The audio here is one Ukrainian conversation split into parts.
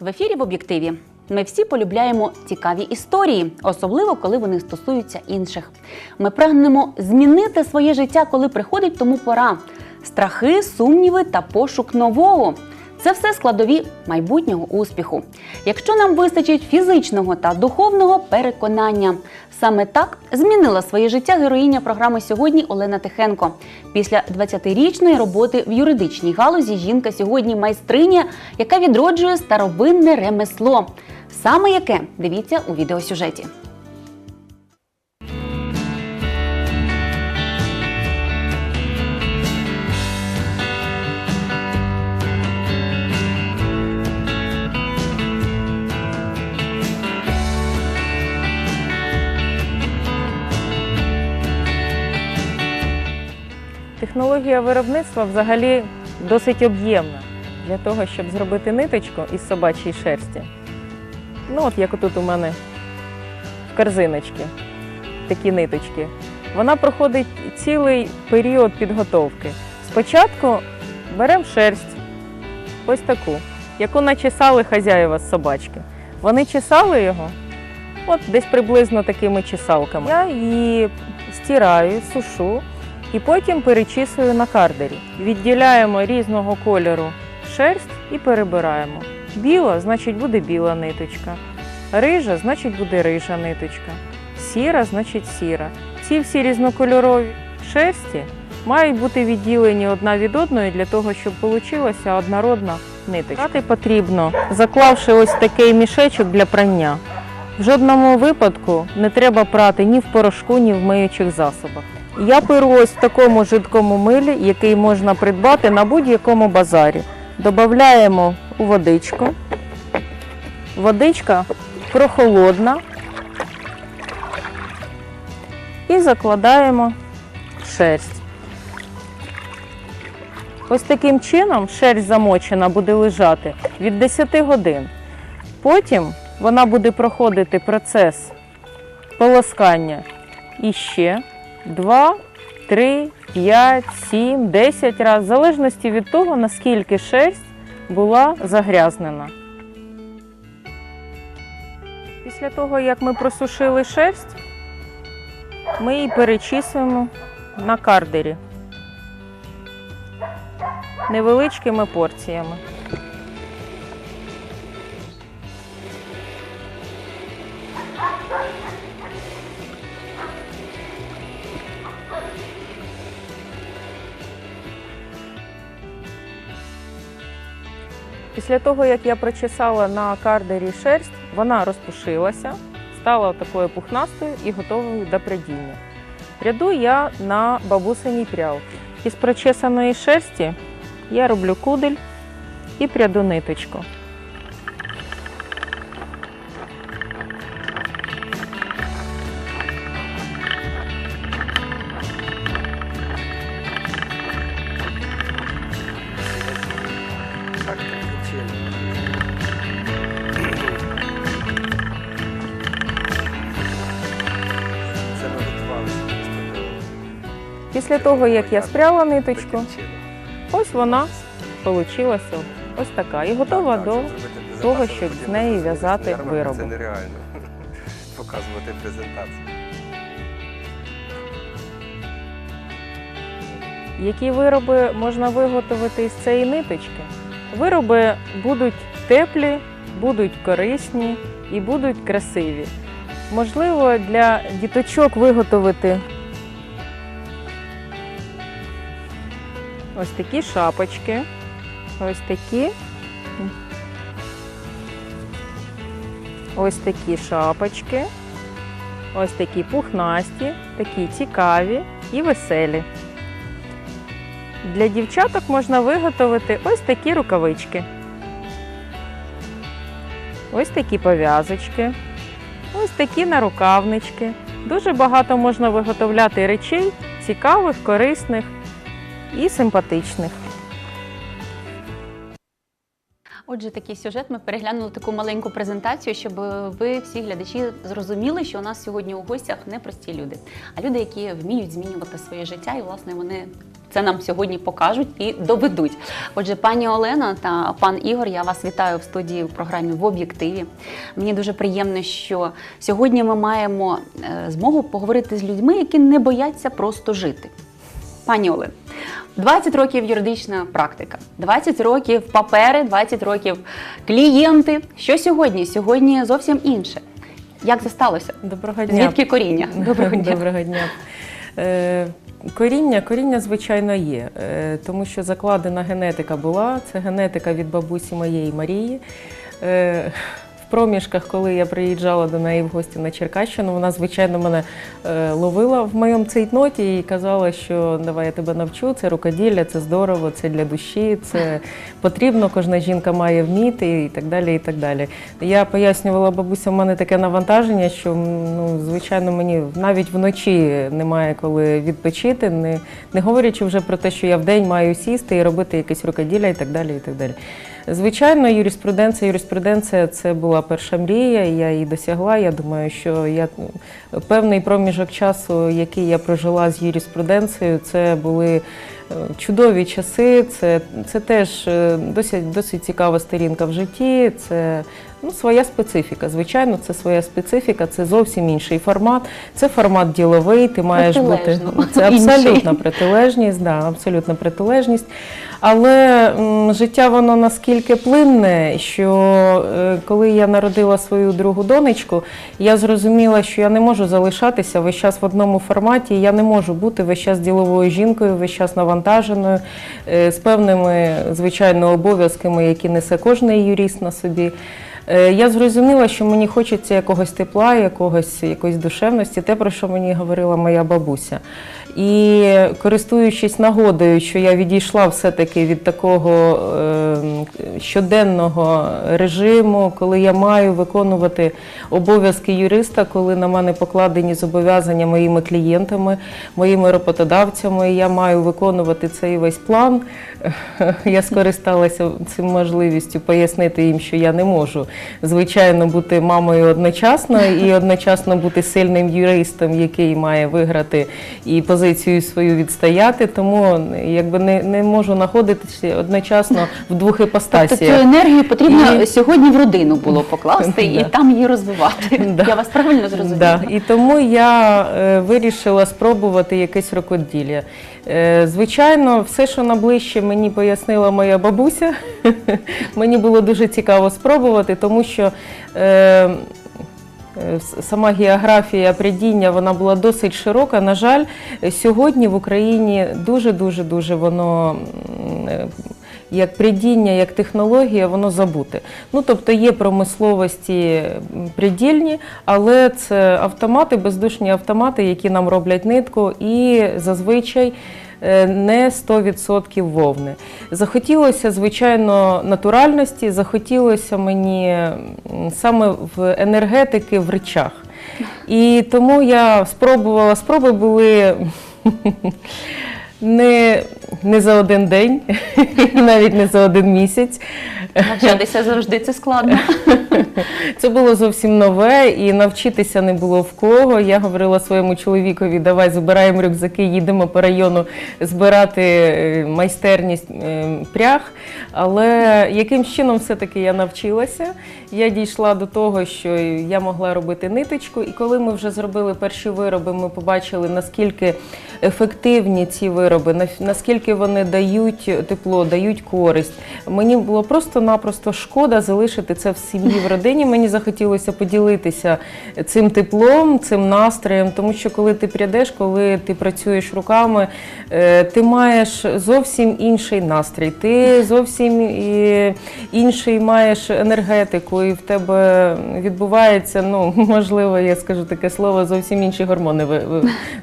В ефірі в об'єктиві. Ми всі полюбляємо цікаві історії, особливо коли вони стосуються інших. Ми прагнемо змінити своє життя, коли приходить тому пора. Страхи, сумніви та пошук нового. Це все складові майбутнього успіху. Якщо нам вистачить фізичного та духовного переконання, саме так змінила своє життя героїня програми сьогодні Олена Тихенко. Після 20-річної роботи в юридичній галузі жінка сьогодні майстриня, яка відроджує старовинне ремесло. Саме яке дивіться у відеосюжеті. Технологія виробництва взагалі досить об'ємна для того, щоб зробити ниточку із собачої шерсті. Ну, от як тут у мене в корзиночці такі ниточки. Вона проходить цілий період підготовки. Спочатку беремо шерсть, ось таку, яку начесали хазяїва з собачки. Вони чесали його, от десь приблизно такими чесалками. Я її стираю, сушу і потім перечісую на кардері. Відділяємо різного кольору шерсть і перебираємо. Біла, значить, буде біла ниточка. Рижа, значить, буде рижа ниточка. Сіра, значить, сіра. Ці всі різнокольорові шерсті мають бути відділені одна від одної для того, щоб вийшла однородна ниточка. Прати потрібно, заклавши ось такий мішечок для прання. В жодному випадку не треба прати ні в порошку, ні в миючих засобах. Я перу ось в такому жидкому милі, який можна придбати на будь-якому базарі. Додаємо у водичку. Водичка прохолодна. І закладаємо шерсть. Ось таким чином шерсть замочена буде лежати від 10 годин. Потім вона буде проходити процес полоскання іще 2, 3, 5, 7, 10 разів, в залежності від того, наскільки шерсть була загрязнена. Після того, як ми просушили шерсть, ми її перечісуємо на кардері невеличкими порціями. Після того, як я прочесала на кардері шерсть, вона розпушилася, стала такою пухнастою і готовою до прядіння. Пряду я на бабусиній прялці. Із прочесаної шерсті я роблю кудель і пряду ниточку. Після того, як я спряла ниточку, ось вона вийшла ось така і готова до того, щоб з неї в'язати вироби. Це нереально показувати презентацію. Які вироби можна виготовити із цієї ниточки? Вироби будуть теплі, будуть корисні і будуть красиві. Можливо, для діточок виготовити ось такі шапочки, ось такі. Ось такі шапочки, ось такі пухнасті, такі цікаві і веселі. Для дівчаток можна виготовити ось такі рукавички. Ось такі пов'язочки, ось такі нарукавнички. Дуже багато можна виготовляти речей цікавих, корисних і симпатичних. Отже, такий сюжет. Ми переглянули таку маленьку презентацію, щоб ви всі глядачі зрозуміли, що у нас сьогодні у гостях не прості люди, а люди, які вміють змінювати своє життя, і власне вони це нам сьогодні покажуть і доведуть. Отже, пані Олена та пан Ігор, я вас вітаю в студії в програмі в об'єктиві. Мені дуже приємно, що сьогодні ми маємо е, змогу поговорити з людьми, які не бояться просто жити. Пані Олен, 20 років юридична практика, 20 років папери, 20 років клієнти. Що сьогодні? Сьогодні зовсім інше. Як це сталося? Доброго дня. Звідки коріння? Доброго дня. Доброго дня. Е, Коріння, коріння, звичайно, є, е, тому що закладена генетика була. Це генетика від бабусі моєї Марії. В проміжках, коли я приїжджала до неї в гості на Черкащину, вона, звичайно, мене е, ловила в моєму цейтноті і казала, що давай я тебе навчу, це рукоділля, це здорово, це для душі, це потрібно, кожна жінка має вміти і так далі. і так далі. Я пояснювала бабуся, в мене таке навантаження, що ну, звичайно мені навіть вночі немає коли відпочити, не, не говорячи вже про те, що я вдень маю сісти і робити якесь рукоділля і так далі. і так далі. Звичайно, юриспруденція, юриспруденція це була перша мрія, я її досягла. Я думаю, що я певний проміжок часу, який я прожила з юриспруденцією, це були чудові часи. Це, це теж е, досить, досить цікава сторінка в житті. Це ну, своя специфіка. Звичайно, це своя специфіка, це зовсім інший формат. Це формат діловий. Ти маєш бути це абсолютна протилежність, да, абсолютна протилежність. Але м, життя воно наскільки плинне, що е, коли я народила свою другу донечку, я зрозуміла, що я не можу залишатися весь час в одному форматі. Я не можу бути весь час діловою жінкою, весь час навантаженою, е, з певними, звичайно, обов'язками, які несе кожний юрист на собі. Е, Я зрозуміла, що мені хочеться якогось тепла, якогось якоїсь душевності, те, про що мені говорила моя бабуся. І користуючись нагодою, що я відійшла все-таки від такого е, щоденного режиму, коли я маю виконувати обов'язки юриста, коли на мене покладені зобов'язання моїми клієнтами, моїми роботодавцями, я маю виконувати цей весь план. Я скористалася цим можливістю пояснити їм, що я не можу, звичайно, бути мамою одночасно і одночасно бути сильним юристом, який має виграти і позицію свою відстояти. Тому якби не, не можу знаходитися одночасно в двох Тобто цю енергію потрібно І- сьогодні в родину було покласти і там її розвивати. Я вас правильно зрозуміла? І тому я е, вирішила спробувати якесь рукоділля. Е, звичайно, все, що наближче мені пояснила моя бабуся, мені було дуже цікаво спробувати, тому що. Е, Сама географія придіння вона була досить широка. На жаль, сьогодні в Україні дуже дуже дуже воно як придіння, як технологія, воно забуте. Ну тобто є промисловості придільні, але це автомати, бездушні автомати, які нам роблять нитку, і зазвичай. Е, Не 100% вовни. Захотілося, звичайно, натуральності, захотілося мені саме в енергетики в речах. І тому я спробувала, спроби були не, не за один день, і навіть не за один місяць. Навчатися завжди це складно. Це було зовсім нове і навчитися не було в кого. Я говорила своєму чоловікові, давай збираємо рюкзаки, їдемо по району збирати е, майстерність е, пряг. Але яким чином все-таки я навчилася? Я дійшла до того, що я могла робити ниточку, і коли ми вже зробили перші вироби, ми побачили, наскільки ефективні ці вироби, на- наскільки вони дають тепло, дають користь. Мені було просто-напросто шкода залишити це в сім'ї, в родині. Мені захотілося поділитися цим теплом, цим настроєм, тому що коли ти прийдеш, коли ти працюєш руками, е, ти маєш зовсім інший настрій, ти зовсім інший маєш енергетику, і в тебе відбувається, ну можливо, я скажу таке слово, зовсім інші гормони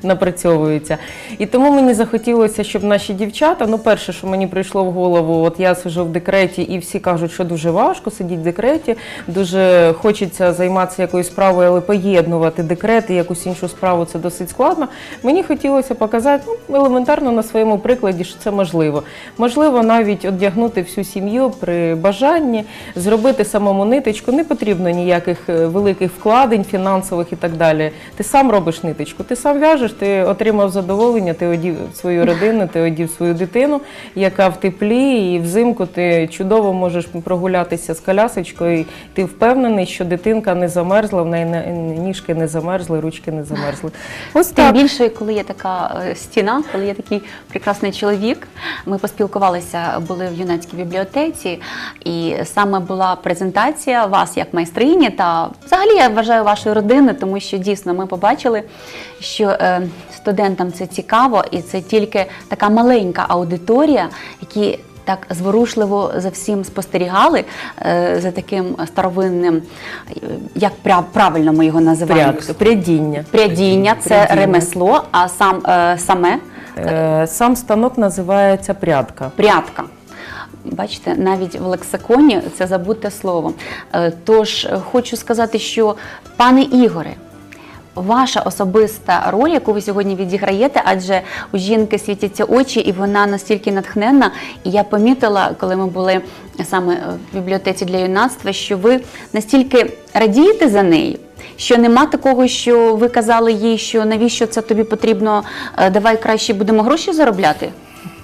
напрацьовуються. І тому мені захотілося, щоб наші дівчата, ну перше, що мені прийшло в голову, от я сижу в декреті, і всі кажуть, що дуже важко сидіти в декреті, дуже хочеться займатися якоюсь справою, але поєднувати декрет і якусь іншу справу це досить складно. Мені хотілося показати ну, елементарно на своєму прикладі, що це можливо. Можливо, навіть одягнути всю сім'ю при бажанні, зробити самому ниточку. Не потрібно ніяких е, великих вкладень, фінансових і так далі. Ти сам робиш ниточку, ти сам в'яжеш, ти отримав задоволення, ти одів свою родину, ти одів свою дитину, яка в теплі, і взимку ти чудово можеш прогулятися з колясочкою. І ти впевнений, що дитинка не замерзла, в неї не- ніжки не замерзли, ручки не замерзли. Ось Тим так. більше, коли є така е, стіна, коли є такий прекрасний чоловік. Ми поспілкувалися, були в юнацькій бібліотеці, і саме була презентація вас як майстрині та взагалі я вважаю вашої родини, тому що дійсно ми побачили, що е, студентам це цікаво, і це тільки така маленька аудиторія, які так зворушливо за всім спостерігали е, за таким старовинним, е, як правильно ми його називаємо? Прядіння. Прядіння це Прядіння. ремесло, а сам е, саме Сам станок називається прядка. прядка. Бачите, навіть в лексиконі це забуте слово. Тож хочу сказати, що пане Ігоре. Ваша особиста роль, яку ви сьогодні відіграєте, адже у жінки світяться очі, і вона настільки натхненна. І я помітила, коли ми були саме в бібліотеці для юнацтва, що ви настільки радієте за нею, що нема такого, що ви казали їй, що навіщо це тобі потрібно, е, давай краще будемо гроші заробляти.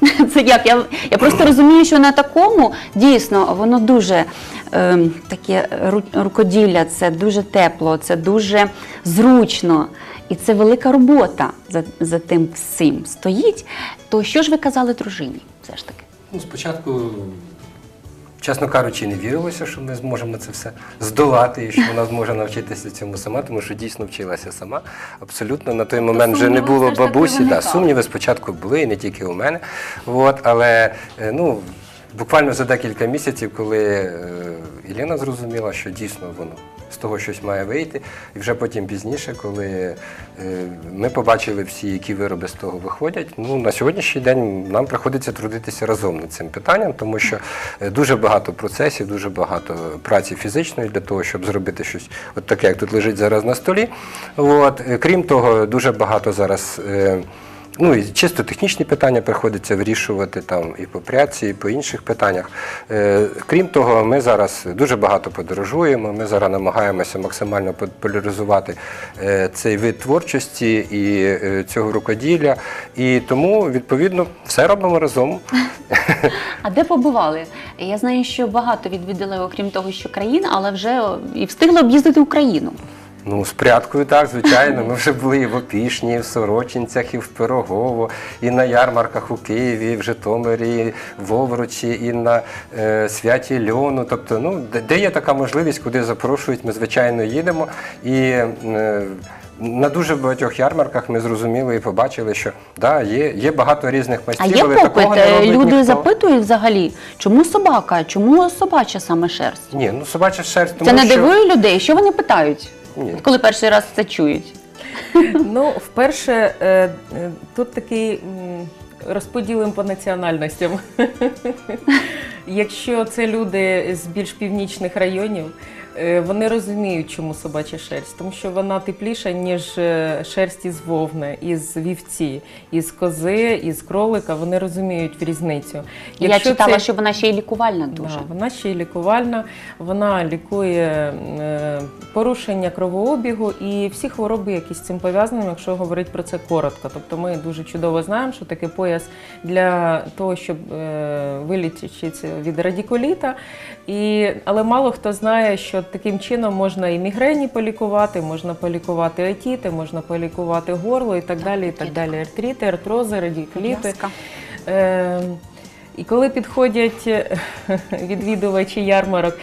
Це як? Я, я просто розумію, що на такому дійсно воно дуже е, таке ру- рукоділля, це дуже тепло, це дуже зручно. І це велика робота за, за тим всім стоїть. То що ж ви казали дружині? Все ж таки? Ну, спочатку, чесно кажучи, не вірилося, що ми зможемо це все здолати і що вона зможе навчитися цьому сама, тому що дійсно вчилася сама. Абсолютно на той момент вже не було бабусі. Да, сумніви спочатку були, і не тільки у мене. От, але е, ну, буквально за декілька місяців, коли е, Іліна зрозуміла, що дійсно воно з того щось має вийти, і вже потім пізніше, коли е, ми побачили всі, які вироби з того виходять. Ну на сьогоднішній день нам приходиться трудитися разом над цим питанням, тому що е, дуже багато процесів, дуже багато праці фізичної для того, щоб зробити щось от таке, як тут лежить зараз на столі. От Е, крім того, дуже багато зараз. Ну і чисто технічні питання приходиться вирішувати там і по пряці, і по інших питаннях. Е, крім того, ми зараз дуже багато подорожуємо. Ми зараз намагаємося максимально популяризувати е, цей вид творчості і е, цього рукоділля. І тому, відповідно, все робимо разом. А де побували? Я знаю, що багато відвідали, окрім того, що країна, але вже і встигли об'їздити Україну. Ну, з прядкою, так, звичайно. Ми вже були і в Опішні, і в Сорочинцях, і в Пирогово, і на ярмарках у Києві, і в Житомирі, і в Овручі, і на е, святі Льону. Тобто, ну, де, де є така можливість, куди запрошують, ми звичайно їдемо. І е, на дуже багатьох ярмарках ми зрозуміли і побачили, що да, є, є багато різних А майстрів, є але попит? такого не Е, робить Люди ніхто. запитують взагалі, чому собака, чому собача саме шерсть? Ні, ну собача шерсть, тому Це не що... дивує людей. Що вони питають, Ні. коли перший раз це чують? Ну, вперше, е, е, тут такий м, розподілим по національностям. Якщо це люди з більш північних районів, вони розуміють, чому собача шерсть, тому що вона тепліша, ніж е, шерсть із вовни, із вівці, із кози, із кролика. Вони розуміють різницю. Я читала, це- що вона ще й лікувальна дуже. Да, вона ще й лікувальна, вона лікує е, порушення кровообігу і всі хвороби, які з цим пов'язані, якщо говорити про це коротко. Тобто ми дуже чудово знаємо, що таке пояс для того, щоб е, вилічитися від радикуліта. І, але мало хто знає, що таким чином можна і мігрені полікувати, можна полікувати отіти, можна полікувати горло і так далі. І так далі. Артрити, артрози, радікліти. Е, і коли підходять е, відвідувачі ярмарок,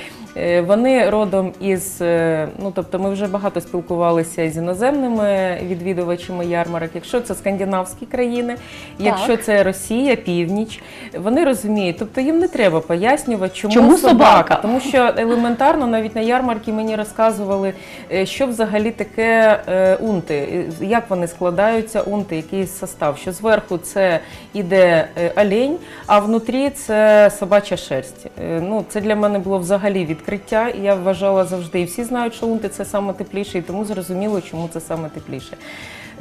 вони родом із, е, ну тобто ми вже багато спілкувалися з іноземними відвідувачами ярмарок. Якщо це скандинавські країни, якщо це Росія, північ, вони розуміють, тобто їм не треба пояснювати, чому, Чому собака? Тому що елементарно навіть на ярмарці мені розказували, е, що взагалі таке е, унти, е, як вони складаються, унти, який состав. Що зверху це іде е, олень, а внутрі це собача шерсть. Е, Ну, це для мене було взагалі відкриття. І я вважала завжди, і всі знають, що унти це саме тепліше, і тому зрозуміло, чому це саме тепліше.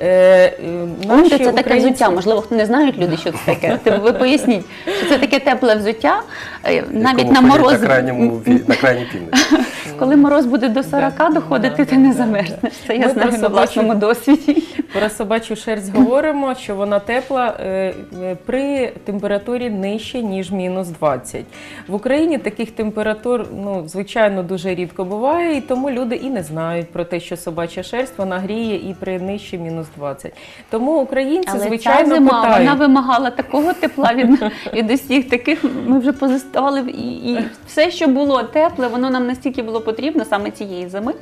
Е, е, Унти це таке українці- взуття. Можливо, хто не знають люди, що це таке. Ви поясніть, що це таке тепле взуття, е, навіть якому на мороз. на крайньому на крайній півночі. Коли мороз буде до 40 Да, доходити, да, ти не да, замерзнеш. Це я Ми знаю просто на власному досвіді. Про собачу шерсть говоримо, що вона тепла е, е, при температурі нижче, ніж мінус 20. В Україні таких температур, ну, звичайно, дуже рідко буває, і тому люди і не знають про те, що собача шерсть вона гріє і при нижче мінус 20. Тому українці, Але звичайно, ця зима питають. вона вимагала такого тепла від, від усіх таких. Ми вже позиставали і, і все, що було тепле, воно нам настільки було потрібно саме цієї зими.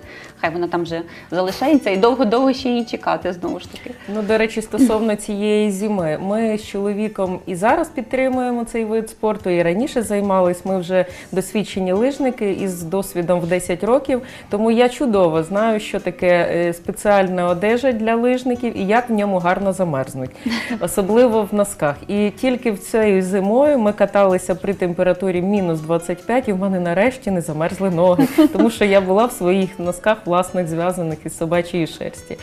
Хай вона там вже залишається і довго-довго ще її чекати знову ж таки. Ну, до речі, стосовно цієї зими, ми з чоловіком і зараз підтримуємо цей вид спорту, і раніше займались. Ми вже досвідчені лижники із досвідом в 10 років. Тому я чудово знаю, що таке е, спеціальна одежа для лижників і як в ньому гарно замерзнуть, особливо в носках. І тільки в цією зимою ми каталися при температурі мінус 25, і в мене нарешті не замерзли ноги, тому що я була в своїх носках власних зв'язаних із собачої шерсті.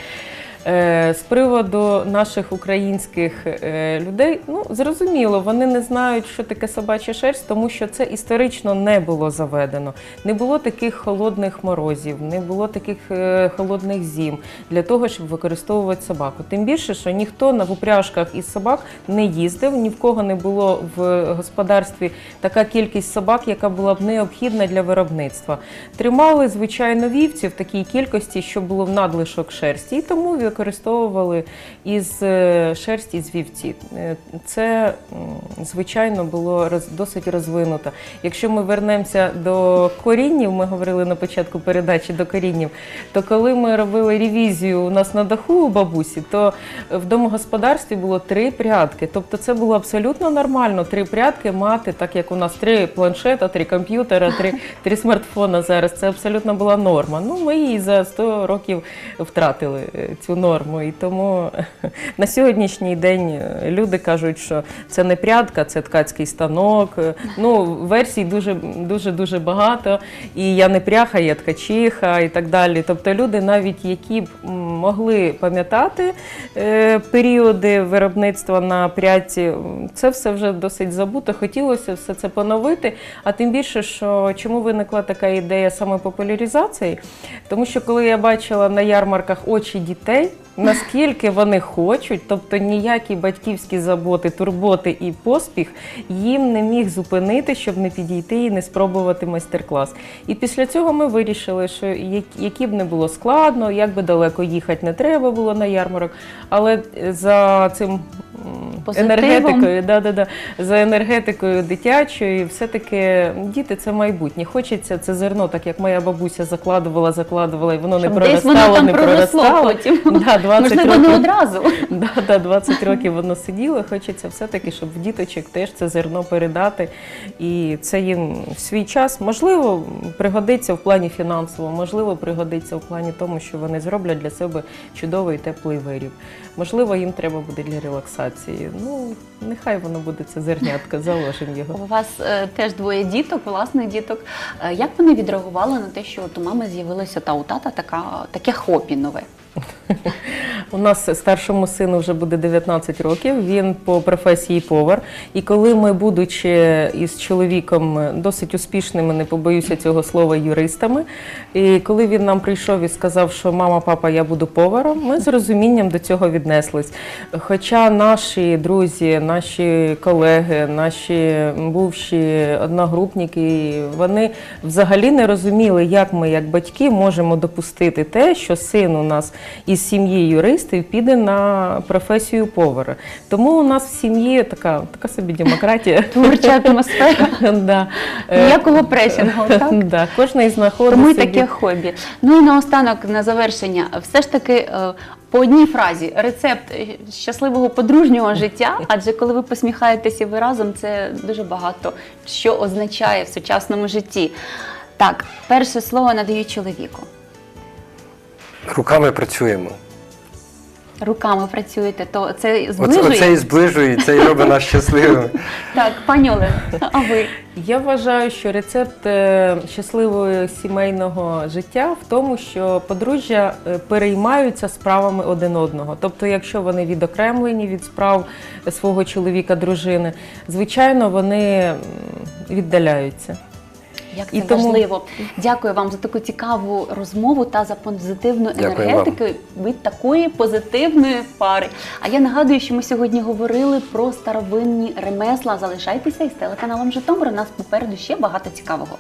Е, З приводу наших українських е, людей, ну зрозуміло, вони не знають, що таке собача шерсть, тому що це історично не було заведено. Не було таких холодних морозів, не було таких е, холодних зім для того, щоб використовувати собаку. Тим більше, що ніхто на упряжках із собак не їздив, ні в кого не було в господарстві така кількість собак, яка була б необхідна для виробництва. Тримали, звичайно, вівці в такій кількості, що було в надлишок шерсті, і тому використовували із е, шерсті з вівці. Е, Це, звичайно, було досить розвинуто. Якщо ми вернемося до коріннів, ми говорили на початку передачі до коріннів, то коли ми робили ревізію у нас на даху у бабусі, то в домогосподарстві було три прядки. Тобто це було абсолютно нормально три прядки мати, так як у нас три планшета, три комп'ютера, три, три смартфона зараз. Це абсолютно була норма. Ну, ми її за 100 років втратили е, цю норму. І тому на сьогоднішній день е, люди кажуть, що це не прядка, це ткацький станок. Ну, версій дуже дуже дуже багато. І я не пряха, я ткачиха і так далі. Тобто люди, навіть які б могли пам'ятати е, періоди виробництва на пряці. це все вже досить забуто. Хотілося все це поновити. А тим більше, що чому виникла така ідея саме популяризації? Тому що коли я бачила на ярмарках очі дітей, наскільки вони хочуть, тобто ніякі батьківські заботи, турботи і поспіх їм не міг зупинити, щоб не підійти і не спробувати майстер-клас. І після цього ми вирішили, що які б не було складно, як би далеко їхати не треба було на ярмарок, але за цим Позитивом. енергетикою, да, да, да, за енергетикою дитячою, все-таки діти це майбутнє. Хочеться це зерно, так як моя бабуся закладувала, закладувала, і воно Щоб не десь воно проростало, там не проросло проростало. потім. Да, 20 Можливо, років. не одразу. Да, да, 20 років воно сиділо. Хочеться все-таки, щоб в діточок теж це зерно передати. І це їм в свій час можливо пригодиться в плані фінансовому, можливо, пригодиться в плані тому, що вони зроблять для себе чудовий теплий виріб. Можливо, їм треба буде для релаксації. Ну, нехай воно буде це зернятка, заложимо його. У вас е, теж двоє діток, власних діток. Е, як вони відреагували на те, що от у мами з'явилася та у тата така, таке хобі нове? У нас старшому сину вже буде 19 років. Він по професії повар. І коли ми, будучи із чоловіком досить успішними, не побоюся цього слова, юристами, і коли він нам прийшов і сказав, що мама, папа, я буду поваром, ми з розумінням до цього віднеслись. Хоча наші друзі, наші колеги, наші бувші одногрупники, вони взагалі не розуміли, як ми, як батьки, можемо допустити те, що син у нас із сім'ї юристів піде на професію повара. Тому у нас в сім'ї така, така собі демократія. Творча атмосфера, Да. Е, ніякого пресінгу, так? Да, кожен знаходить Тому собі. таке хобі. Ну і наостанок, на завершення, все ж таки е, по одній фразі рецепт е, щасливого подружнього життя. Адже коли ви посміхаєтеся ви разом, це дуже багато що означає в сучасному житті. Так, перше слово надаю чоловіку. Руками працюємо. Руками працюєте, то це зближує. оце і зближує, і це і робить нас щасливими. Так, пані Олено, а ви? Я вважаю, що рецепт е, щасливого сімейного життя в тому, що подружжя е, переймаються справами один одного. Тобто, якщо вони відокремлені від справ свого чоловіка, дружини, звичайно, вони віддаляються. Як це І тому- важливо. Дякую вам за таку цікаву розмову та за позитивну Дякую енергетику від такої позитивної пари. А я нагадую, що ми сьогодні говорили про старовинні ремесла. Залишайтеся із телеканалом Житомир. У нас попереду ще багато цікавого.